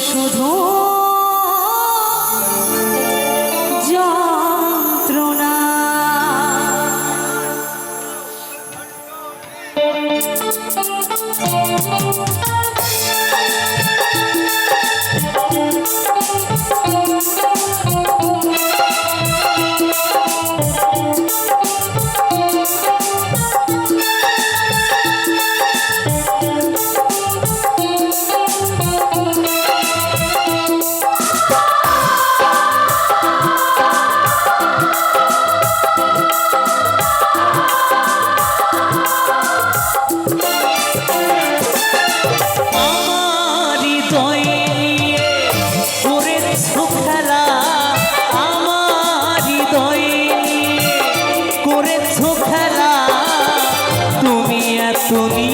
শুধু খেলা তুমি আর তুমি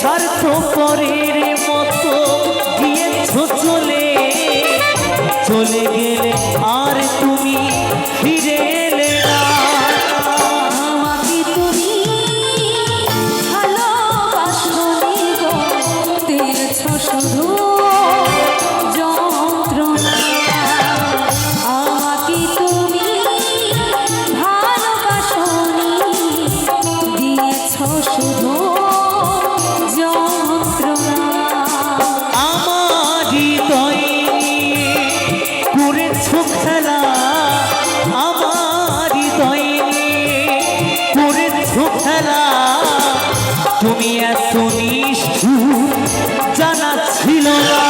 স্বার্থ পরে সুখ খেলা আমার হৃদয়ে পুরের সুখ তুমি এত নিষ্ঠুর না।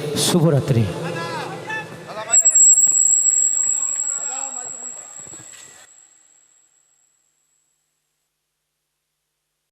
Suburatri.